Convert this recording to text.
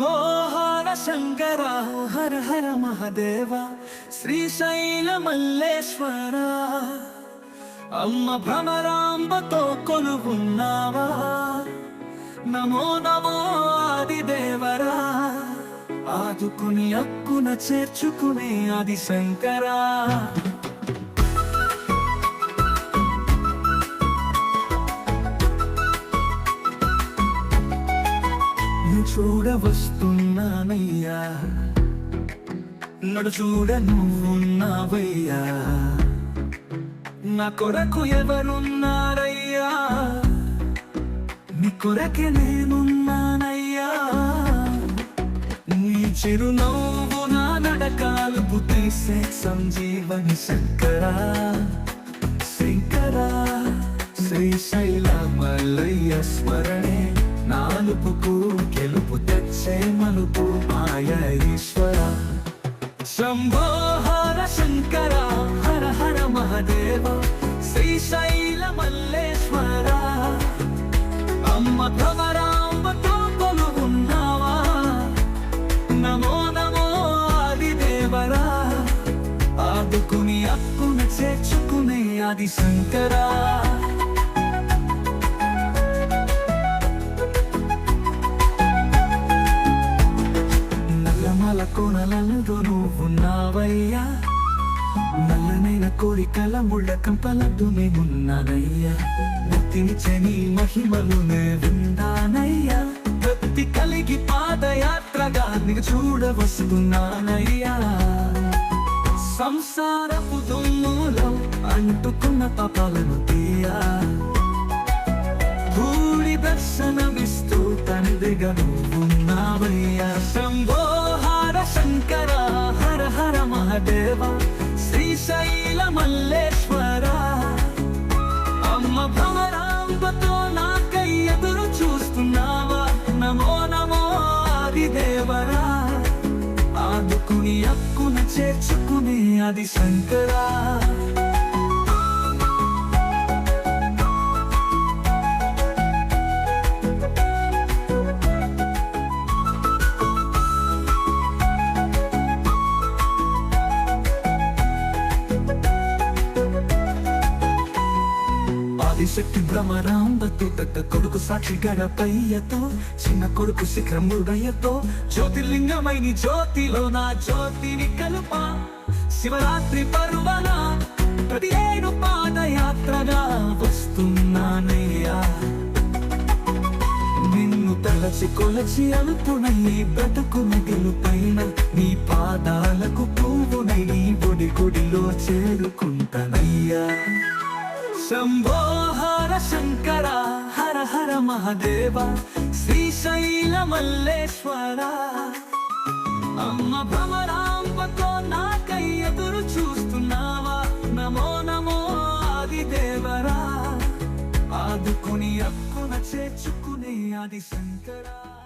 శంభోహర శంకర హర హర మహదేవ శ్రీశైల మల్లేశ్వర అమ్మ భ్రమరాంబతో కొలువున్నావా నమో నమో ఆదిదేవరా. ఆదుకుని అక్కున చేర్చుకునే ఆది శంకరా ను చూడ వస్తున్నానయ్యా నడు చూడ నువ్వున్నావయ్యా. నా కొరకు ఎవరున్నారయ్యా? నీ కొరకే నేనున్నానయ్యా. నీ చిరునవ్వు నా నడకాలు తీసే సంజీవని శంకరా. శంకరా శ్రీశైల మల్లయ్య స్మరణే నాలుపుకు. సేమలుపు తెచ్చే మలుపు మాయ ఈశ్వర శంభో హర శంకర హర హర మహదేవ శ్రీశైల మల్లేశ్వర అమ్మ భ్రమరాంబ తోపలు ఉన్నావా నమో నమో ఆదిదేవరా ఆదుకుని అక్కున చేర్చుకునే ఆది శంకరా నల్లమల కోనలలో నువ్వున్నావయ్యా నల్లనైన కోరికల ముళ్ళ కంపలదు నేనున్నదయ్యా నెత్తినిచ్చే నీ మహిమలు నే విన్నానయ్యా భక్తి కలిగి పాదయాత్రగా నీకు చూడవస్తున్నానయ్యా. సంసారపు దుమ్ములో అంటుకున్న పాపాలను తీయా. భూడి దర్శనమిస్తూ తండ్రిగా నువ్వున్నావయ్యా. శంభో మహాదేవ శ్రీశైల మల్లేశ్వర. అమ్మ భవరాంబతో నాకై ఎదురు చూస్తున్నావా? నమో నమో ఆదిదేవరా. ఆదుకుని అక్కున చేర్చుకుని అది శంకరా. ఆదిశక్తి భ్రమరాంబతో పెద్ద కొడుకు సాక్షి గడపయ్యతో చిన్న కొడుకు శిఖరముడయ్యతో జ్యోతిర్లింగమైన జ్యోతిలో నా జ్యోతిని కలుప. శివరాత్రి పర్వన ప్రతి ఏడు పాదయాత్రగా వస్తున్నానయ్యా. నిన్ను తలచి కొలచి అలుపునై బ్రతుకు గెలుపైన నీ పాదాలకు పువ్వునై నీ గుడి గుడిలో చేరుకుంటానయ్యా. శంభో హర శంకర హర హర మహదేవ శ్రీశైల మల్లేశ్వర. అమ్మ భ్రమరాంబతో నాకై ఎదురు చూస్తున్నావా? నమో నమో ఆదిదేవరా. ఆదుకుని అక్కున చేర్చుకునే ఆది శంకరా